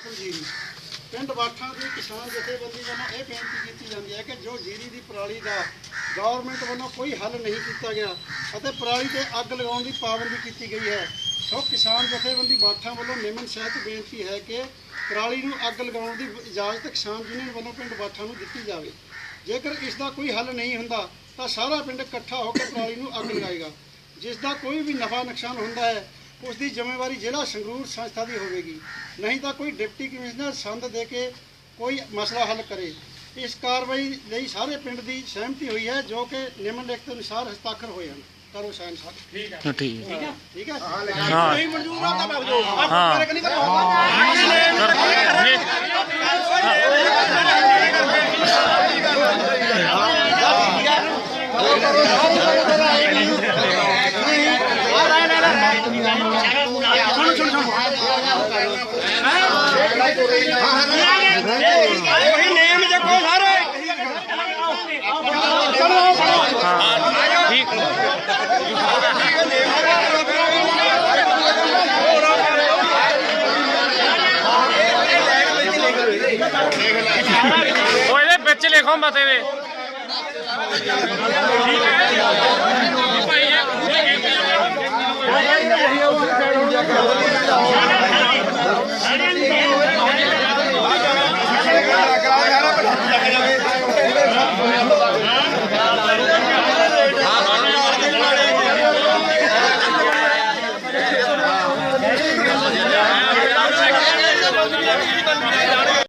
ਫਸਲ ਜੀਰੀ ਪਿੰਡ ਬਾਠਾਂ ਦੀ ਕਿਸਾਨ ਜਥੇਬੰਦੀ ਵੱਲੋਂ ਇਹ ਬੇਨਤੀ ਕੀਤੀ ਜਾਂਦੀ ਹੈ ਕਿ ਜੋ ਜੀਰੀ ਦੀ ਪਰਾਲੀ ਦਾ ਗਵਰਨਮੈਂਟ ਵੱਲੋਂ ਕੋਈ ਹੱਲ ਨਹੀਂ ਕੀਤਾ ਗਿਆ ਅਤੇ ਪਰਾਲੀ ਤੇ ਅੱਗ ਲਗਾਉਣ ਦੀ ਪਾਬੰਦੀ ਕੀਤੀ ਗਈ ਹੈ, ਸੋ ਕਿਸਾਨ ਜਥੇਬੰਦੀ ਬਾਠਾਂ ਵੱਲੋਂ ਨਿਮਨ ਸਹਿਤ ਬੇਨਤੀ ਹੈ ਕਿ ਪਰਾਲੀ ਨੂੰ ਅੱਗ ਲਗਾਉਣ ਦੀ ਇਜਾਜ਼ਤ ਕਿਸਾਨ ਯੂਨੀਅਨ ਵੱਲੋਂ ਪਿੰਡ ਬਾਠਾਂ ਨੂੰ ਦਿੱਤੀ ਜਾਵੇ। ਜੇਕਰ ਇਸ ਦਾ ਕੋਈ ਹੱਲ ਨਹੀਂ ਹੁੰਦਾ, ਤਾਂ ਸਾਰਾ ਪਿੰਡ ਇਕੱਠਾ ਹੋ ਕੇ ਪਰਾਲੀ ਨੂੰ ਅੱਗ ਲਗਾਏਗਾ, ਜਿਸ ਦਾ ਕੋਈ ਵੀ ਨਫਾ ਨੁਕਸਾਨ ਹੁੰਦਾ ਹੈ ਉਸ ਦੀ ਜ਼ਿੰਮੇਵਾਰੀ ਜ਼ਿਲ੍ਹਾ ਸੰਗਰੂਰ ਸੰਸਥਾ ਦੀ ਹੋਵੇਗੀ। ਨਹੀਂ ਤਾਂ ਕੋਈ ਡਿਪਟੀ ਕਮਿਸ਼ਨਰ ਸੰਦ ਦੇ ਕੇ ਕੋਈ ਮਸਲਾ ਹੱਲ ਕਰੇ। ਇਸ ਕਾਰਵਾਈ ਲਈ ਸਾਰੇ ਪਿੰਡ ਦੀ ਸਹਿਮਤੀ ਹੋਈ ਹੈ ਜੋ ਕਿ ਨਿਮਨ ਲਿਖਤ ਅਨੁਸਾਰ ਹਸਤਾਖਰ ਹੋਏ ਹਨ। ਕਰੋ ਸਾਈਨ ਸਾਹਿਬ। ਹਾਂ, ਠੀਕ ਹੈ। ਠੀਕ ਹੈ? ਹਾਂ? ਨਹੀਂ ਮਨਜ਼ੂਰ ਆ ਤਾਂ ਭਗ ਜਾਓ। ਹਾਂ। ਮੇਰੇ ਕਨੀ ਕਰੋ। ਉਹੀ ਨੇਮ ਚੱਕੋ ਸਾਰੇ ਠੀਕ ਉਹ ਇਹਦੇ ਵਿੱਚ ਲਿਖੋ ਮਤੇ ਦੇ।